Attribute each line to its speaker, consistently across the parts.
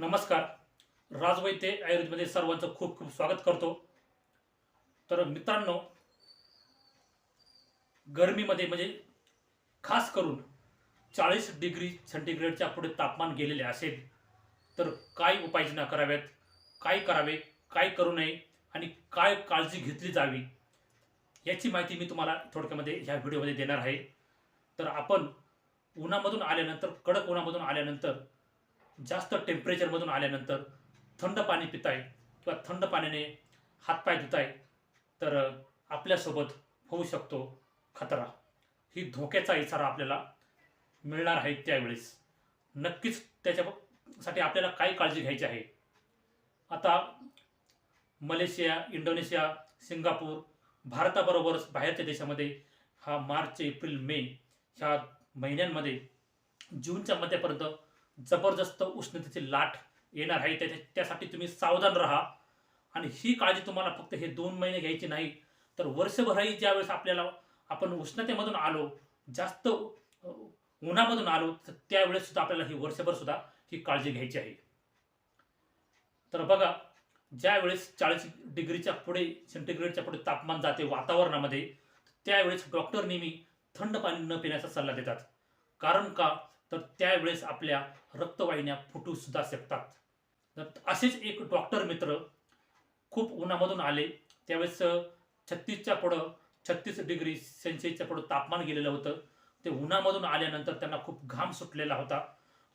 Speaker 1: नमस्कार. राजवैद्य आयुर्वेदमध्ये सर्वांचं खूप खूप स्वागत करतो. तर मित्रांनो गरमीमध्ये म्हणजे खास करून चाळीस डिग्री सेंटीग्रेडच्या पुढे तापमान गेलेले असेल तर काय उपाययोजना कराव्यात? काय करावे? काय करू नये? आणि काय काळजी घेतली जावी? याची माहिती मी तुम्हाला थोडक्यामध्ये ह्या व्हिडिओमध्ये देणार आहे. तर आपण उन्हामधून आल्यानंतर कडक उन्हामधून आल्यानंतर जास्त टेम्परेचरमधून आल्यानंतर थंड पाणी पिताय किंवा थंड पाण्याने हातपाय धुताय तर आपल्यासोबत होऊ शकतो खतरा. ही धोक्याचा इशारा आपल्याला मिळणार आहे त्यावेळेस. नक्कीच त्याच्यासाठी आपल्याला काय काळजी घ्यायची आहे. आता मलेशिया इंडोनेशिया सिंगापूर भारताबरोबरच बाहेरच्या देशामध्ये हा मार्च एप्रिल मे ह्या महिन्यांमध्ये जूनच्या मध्यापर्यंत जबरदस्त उष्णतेची लाट येणार आहे. त्या त्यासाठी तुम्ही सावधान राहा. आणि ही काळजी तुम्हाला फक्त हे दोन महिने घ्यायची नाही तर वर्षभरही ज्यावेळेस आपल्याला आपण उष्णतेमधून आलो जास्त उन्हामधून आलो तर त्यावेळेस सुद्धा आपल्याला ही वर्षभर सुद्धा ही काळजी घ्यायची आहे. तर बघा ज्यावेळेस चाळीस डिग्रीच्या पुढे सेंटीग्रेडच्या पुढे तापमान जाते वातावरणामध्ये त्यावेळेस डॉक्टर नेहमी थंड पाणी न पिण्याचा सल्ला देतात. कारण का? तर त्यावेळेस आपल्या रक्तवाहिन्या फुटू सुद्धा शकतात. तर असेच एक डॉक्टर मित्र खूप उन्हामधून आले. त्यावेळेस छत्तीसच्या पुढं छत्तीस डिग्री सेल्सिअसच्या पुढं तापमान गेलेलं होतं. ते उन्हामधून आल्यानंतर त्यांना खूप घाम सुटलेला होता.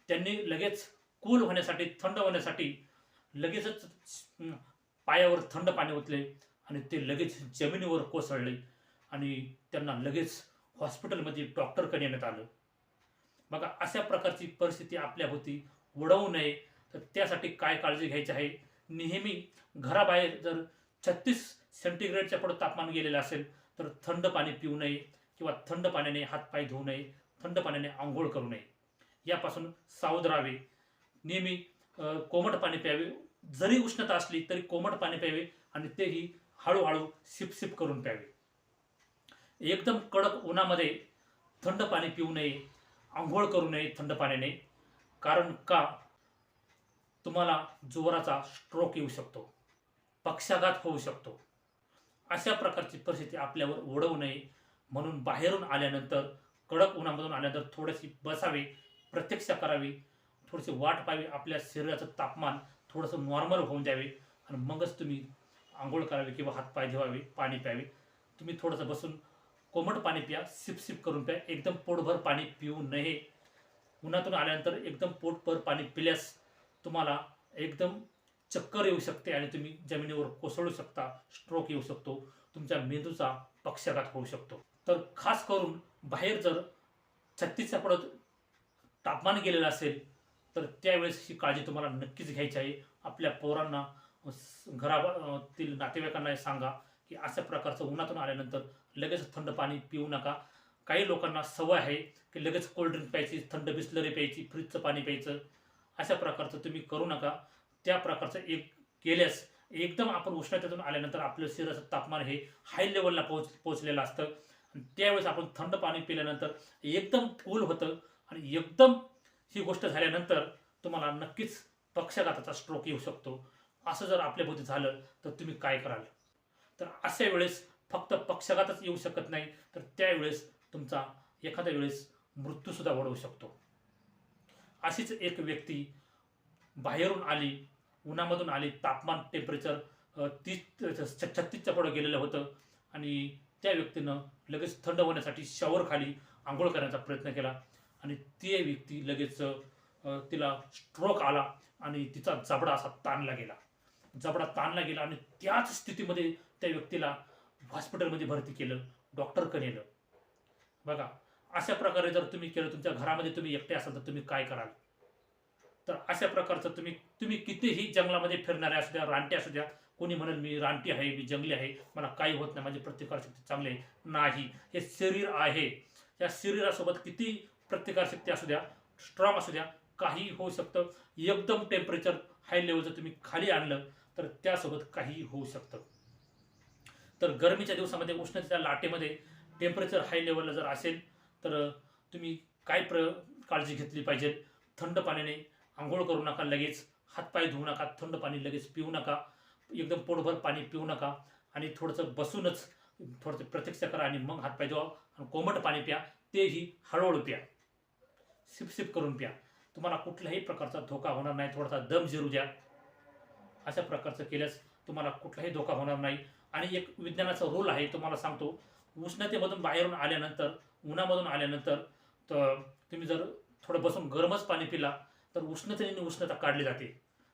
Speaker 1: त्यांनी लगेच कूल होण्यासाठी थंड होण्यासाठी लगेचच पायावर थंड पाणी ओतले आणि ते लगेच जमिनीवर कोसळले आणि त्यांना लगेच हॉस्पिटलमध्ये डॉक्टरकडे येण्यात आलं. बघा अशा प्रकारची परिस्थिती आपल्या होती. उडवू नये. तर त्यासाठी काय काळजी घ्यायची आहे? नेहमी घराबाहेर जर छत्तीस सेंटीग्रेडच्या पुढे तापमान गेलेलं असेल तर थंड पाणी पिऊ नये किंवा थंड पाण्याने हातपाय धुवू नये. थंड पाण्याने आंघोळ करू नये. यापासून सावध राहावे. नेहमी कोमट पाणी प्यावे. जरी उष्णता असली तरी कोमट पाणी प्यावे आणि तेही हळूहळू सिपसिप करून प्यावे. एकदम कडक उन्हामध्ये थंड पाणी पिऊ नये. आंघोळ करू नये थंड पाण्याने. कारण का? तुम्हाला जोराचा स्ट्रोक येऊ शकतो. पक्षाघात होऊ शकतो. अशा प्रकारची परिस्थिती आपल्यावर ओढवू नये. म्हणून बाहेरून आल्यानंतर कडक उन्हामधून आल्यानंतर थोडीशी बसावे प्रत्यक्ष करावी. थोडीशी वाट पाहावी. आपल्या शरीराचं तापमान थोडंसं नॉर्मल होऊन द्यावे आणि मगच तुम्ही आंघोळ करावी किंवा हातपाय धुवावे पाणी प्यावे. तुम्ही थोडंसं बसून कोमट पाणी प्या सिपसिप करून प्या एकदम पोटभर पाणी पिऊ नये. उन्हातून आल्यानंतर एकदम पोटभर पाणी पिल्यास तुम्हाला एकदम चक्कर येऊ शकते आणि तुम्ही जमिनीवर कोसळू शकता स्ट्रोक येऊ शकतो तुमच्या मेंदूचा पक्षाघात होऊ शकतो. तर खास करून बाहेर जर छत्तीसच्या पुढं तापमान गेलेलं असेल तर त्यावेळेस ही काळजी तुम्हाला नक्कीच घ्यायची आहे. आपल्या पोरांना घरातील नातेवाईकांना सांगा. की अशा प्रकारचं उन्हातून आल्यानंतर लगेच थंड पाणी पिऊ नका. काही लोकांना सवय आहे की लगेच कोल्ड्रिंक प्यायची थंड बिस्लरी प्यायची फ्रीजचं पाणी प्यायचं. अशा प्रकारचं तुम्ही करू नका. त्या प्रकारचं एक केल्यास एकदम आपण उष्णतेतून आल्यानंतर आपलं शरीराचं तापमान हे हाय लेवलला पोहोच पोहोचलेलं असतं. त्यावेळेस आपण थंड पाणी पिल्यानंतर एकदम कूल होतं. आणि एकदम ही गोष्ट झाल्यानंतर तुम्हाला नक्कीच पक्षाघाताचा स्ट्रोक येऊ शकतो. असं जर आपल्याभोवती झालं तर तुम्ही काय कराल? तर अशा वेळेस फक्त पक्षाघातच येऊ शकत नाही तर त्यावेळेस तुमचा एखाद्या वेळेस मृत्यूसुद्धा ओढवू शकतो. अशीच एक व्यक्ती बाहेरून आली उन्हामधून आली तापमान टेम्परेचर तीस छत्तीसच्या पुढं गेलेलं होतं आणि त्या व्यक्तीनं लगेच थंड होण्यासाठी शॉवर खाली आंघोळ करण्याचा प्रयत्न केला आणि ती व्यक्ती लगेच तिला स्ट्रोक आला आणि तिचा जबडा असा ताणला गेला. जबडा ताणला गेला आणि त्याच स्थितीमध्ये त्या व्यक्तीला हॉस्पिटलमध्ये भरती केलं डॉक्टरकडे नेलं. बघा अशा प्रकारे जर तुम्ही केलं तुमच्या घरामध्ये तुम्ही एकटे असाल तर तुम्ही काय कराल? तर अशा प्रकारचं तुम्ही तुम्ही कितीही जंगलामध्ये फिरणारे असू द्या रानटे असू द्या कोणी म्हणेल मी रानटी आहे मी जंगली आहे मला काही होत नाही माझी प्रतिकारशक्ती चांगली आहे. नाही हे शरीर आहे. या शरीरासोबत किती प्रतिकारशक्ती असू द्या स्ट्रॉंग असू द्या काही होऊ शकतं. एकदम टेम्परेचर हाय लेवलचं तुम्ही खाली आणलं तर त्यासोबत काही होऊ शकतं. तर गरमीच्या दिवसामध्ये उष्णतेच्या लाटेमध्ये टेम्परेचर हाय लेवलला जर असेल तर तुम्ही काय प्र काळजी घेतली पाहिजे? थंड पाण्याने आंघोळ करू नका लगेच. हातपाय धुवू नका थंड पाणी लगेच पिऊ नका. एकदम पोटभर पाणी पिऊ नका. आणि थोडंसं बसूनच थोडंसं प्रतीक्षा करा आणि मग हातपाय धुवा आणि कोमट पाणी प्या. तेही हळूहळू प्या. सिपसिप करून प्या. तुम्हाला कुठल्याही प्रकारचा धोका होणार नाही. थोडासा दम जिरू द्या. अशा प्रकारचं केल्यास तुम्हाला कुठलाही धोका होणार नाही. आणि एक विज्ञानाचा रोल आहे तुम्हाला सांगतो उष्णतेमधून बाहेरून आल्यानंतर उन्हामधून आल्यानंतर तर तुम्ही जर थोडं बसून गरमच पाणी पिला तर उष्णतेने उष्णता काढली जाते.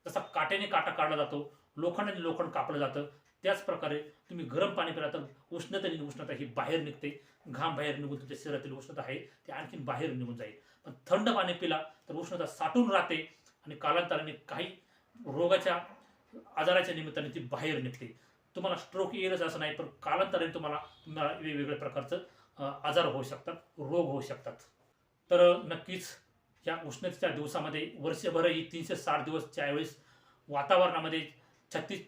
Speaker 1: जसा काट्याने काटा काढला जातो लोखंडाने लोखंड कापलं जातं त्याच प्रकारे तुम्ही गरम पाणी पिला तर उष्णतेने उष्णता ही बाहेर निघते घाम बाहेर निघून तुमच्या शरीरातील उष्णता आहे ती आणखीन बाहेर निघून जाईल. पण थंड पाणी पिला तर उष्णता साठून राहते आणि कालांतराने काही रोगाच्या आजाराच्या निमित्ताने ती बाहेर निघते. तुम्हाला स्ट्रोक येईलच असं नाही पण कालांतराने तुम्हाला तुम्हाला वेगवेगळ्या प्रकारचं आजार होऊ शकतात रोग होऊ शकतात. तर नक्कीच या उष्णतेच्या दिवसामध्ये वर्षभरही तीनशे साठ दिवस ज्यावेळेस वातावरणामध्ये छत्तीस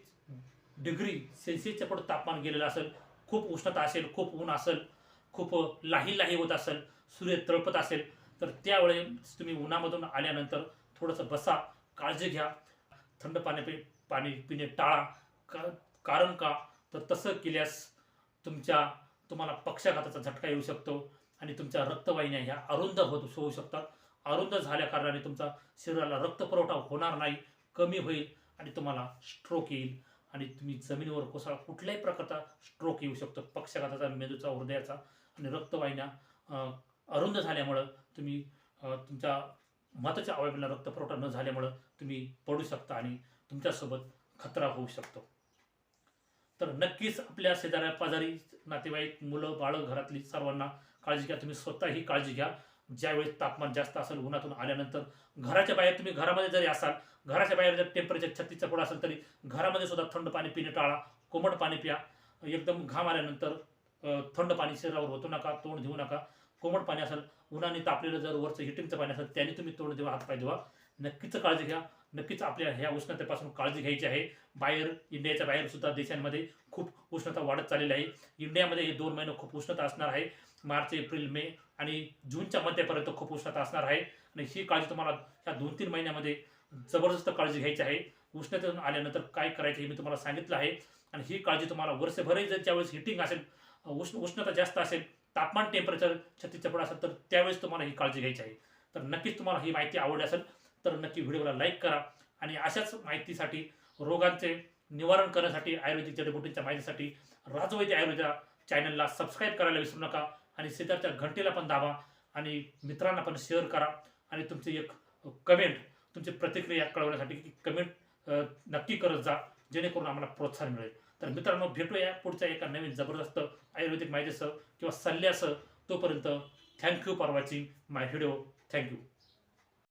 Speaker 1: डिग्री सेल्सिअसच्या पुढे तापमान गेलेलं असेल खूप उष्णता असेल खूप ऊन असेल खूप लाही लाही होत असेल सूर्य तळपत असेल तर त्यावेळेस तुम्ही उन्हामधून आल्यानंतर थोडंसं बसा काळजी घ्या थंड पाणी पाणी पिणे टाळा का कारण का? तर तसं केल्यास तुमच्या तुम्हाला पक्षाघाताचा झटका येऊ शकतो आणि तुमच्या रक्तवाहिन्या ह्या अरुंद होत होऊ शकतात. अरुंद झाल्या कारणाने तुमचा शरीराला रक्तपुरवठा होणार नाही कमी होईल आणि तुम्हाला स्ट्रोक येईल. आणि तुम्ही जमिनीवर कोसळा कुठल्याही प्रकारचा स्ट्रोक येऊ शकतो. पक्षाघाताचा मेंदूचा हृदयाचा आणि रक्तवाहिन्या अरुंद झाल्यामुळं तुम्ही तुमच्या महत्त्वाच्या अवयवांना रक्तपुरवठा न झाल्यामुळं तुम्ही पडू शकता आणि तुमच्यासोबत खतरा होऊ शकतो. तर नक्कीच आपल्या शेजाऱ्या पाजारी नातेवाईक मुलं बाळं घरातली सर्वांना काळजी घ्या. तुम्ही स्वतःही काळजी घ्या. ज्यावेळेस तापमान जास्त असेल उन्हातून आल्यानंतर घराच्या बाहेर तुम्ही घरामध्ये जरी असाल घराच्या बाहेर जर टेम्परेचर छत्तीसचा पुढं असेल तरी घरामध्ये सुद्धा थंड पाणी पिणे टाळा कोमट पाणी प्या. एकदम घाम आल्यानंतर थंड पाणी शरीरावर होतो नका तोंड देऊ नका. कोमट पाणी असेल उन्हाने तापलेलं जर वरचं हिटिंगचं पाणी असेल त्याने तुम्ही तोंड देवा हातपाय धुवा. नक्कीच काळजी घ्या. नक्कीच आपल्या ह्या उष्णतेपासून काळजी घ्यायची आहे. बाहेर इंडियाच्या बाहेर सुद्धा देशांमध्ये खूप उष्णता वाढत चाललेली आहे. इंडियामध्ये हे दोन महिने खूप उष्णता असणार आहे. मार्च एप्रिल मे आणि जूनच्या मध्यापर्यंत खूप उष्णता असणार आहे. आणि ही काळजी तुम्हाला ह्या दोन तीन महिन्यामध्ये जबरदस्त काळजी घ्यायची आहे. उष्णतेतून आल्यानंतर काय करायचं हे मी तुम्हाला सांगितलं आहे. आणि ही काळजी तुम्हाला वर्षभरही जर ज्यावेळेस हिटिंग असेल उष्ण उष्णता जास्त असेल तापमान टेम्परेचर छत्तीस चपड असेल तर त्यावेळेस तुम्हाला ही काळजी घ्यायची आहे. तर नक्कीच तुम्हाला ही माहिती आवडली असेल. तर नक्की व्हिडिओला लाईक करा आणि अशाच माहितीसाठी रोगांचे निवारण करण्यासाठी आयुर्वेदिक जडीबुटींच्या माहितीसाठी राजवैद्य आयुर्वेदा चॅनलला सबस्क्राईब करायला विसरू नका आणि शेजारच्या घंटेला पण दाबा आणि मित्रांना पण शेअर करा आणि तुमची एक कमेंट तुमची प्रतिक्रिया कळवण्यासाठी कमेंट नक्की करत जा जेणेकरून आम्हाला प्रोत्साहन मिळेल. तर मित्रांनो भेटूया पुढच्या एका नवीन जबरदस्त आयुर्वेदिक माहितीसह किंवा सल्ल्यासह. तोपर्यंत thank you for watching my video thank you